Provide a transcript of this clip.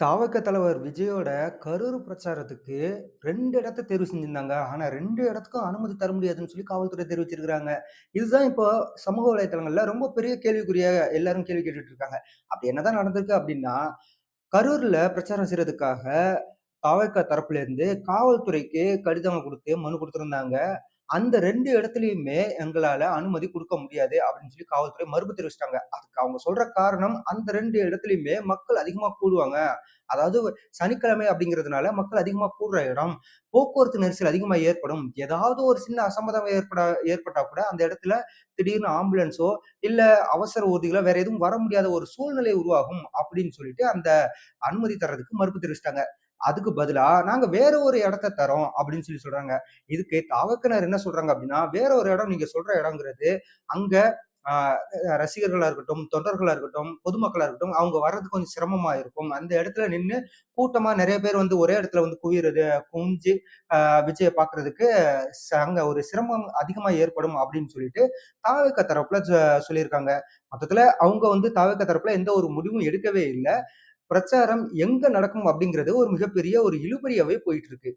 தாவக தலைவர் விஜயோட கரூர் பிரச்சாரத்துக்கு ரெண்டு இடத்த தேர்வு செஞ்சிருந்தாங்க. ஆனா ரெண்டு இடத்துக்கும் அனுமதி தர முடியாதுன்னு சொல்லி காவல்துறை தெரிவிச்சிருக்கிறாங்க இதுதான் இப்போ சமூக வலைதளங்கள்ல ரொம்ப பெரிய கேள்விக்குறியாக எல்லாரும் கேள்வி கேட்டுட்டு இருக்காங்க. அப்படி என்னதான் நடந்திருக்கு அப்படின்னா, கரூர்ல பிரச்சாரம் செய்யறதுக்காக தாவேகா தரப்புல இருந்து காவல்துறைக்கு கடிதம் கொடுத்து மனு கொடுத்துருந்தாங்க அந்த ரெண்டு இடத்துலயுமே எங்களால அனுமதி கொடுக்க முடியாது அப்படின்னு சொல்லி காவல்துறை மறுப்பு தெரிவிச்சிட்டாங்க அதுக்கு அவங்க சொல்ற காரணம் அந்த ரெண்டு இடத்துலயுமே மக்கள் அதிகமா கூடுவாங்க. அதாவது சனிக்கிழமை அப்படிங்கிறதுனால மக்கள் அதிகமா கூடுற இடம். போக்குவரத்து நெரிசல் அதிகமா ஏற்படும். ஏதாவது ஒரு சின்ன அசம்பதம் ஏற்பட ஏற்பட்டா கூட அந்த இடத்துல திடீர்னு ஆம்புலன்ஸோ, இல்ல அவசர ஊர்திகளோ வேற எதுவும் வர முடியாத ஒரு சூழ்நிலை உருவாகும் அப்படின்னு சொல்லிட்டு அந்த அனுமதி தர்றதுக்கு மறுப்பு தெரிவிச்சுட்டாங்க. அதுக்கு பதிலா நாங்க வேற ஒரு இடத்த தரோம் அப்படின்னு சொல்லி சொல்றாங்க. இதுக்கு தவக்கனர் என்ன சொல்றாங்க அப்படின்னா, வேற ஒரு இடம் நீங்க சொல்ற இடம்ங்கிறது அங்க ரசிகர்களாக ரசிகர்களா இருக்கட்டும், தொண்டர்களா இருக்கட்டும், பொதுமக்களா இருக்கட்டும், அவங்க வர்றதுக்கு கொஞ்சம் சிரமமா இருக்கும். அந்த இடத்துல நின்று கூட்டமா நிறைய பேர் வந்து ஒரே இடத்துல வந்து குவியறது குவிஞ்சு விஜயை விஜய பார்க்கறதுக்கு ச அங்க ஒரு சிரமம் அதிகமா ஏற்படும் அப்படின்னு சொல்லிட்டு தாவக தரப்புல சொல்லியிருக்காங்க. மொத்தத்துல அவங்க வந்து தாவக தரப்புல எந்த ஒரு முடிவும் எடுக்கவே இல்லை பிரச்சாரம் எங்க நடக்கும் அப்படிங்கிறது ஒரு மிகப்பெரிய ஒரு இழுபறியாவே போயிட்டு இருக்கு.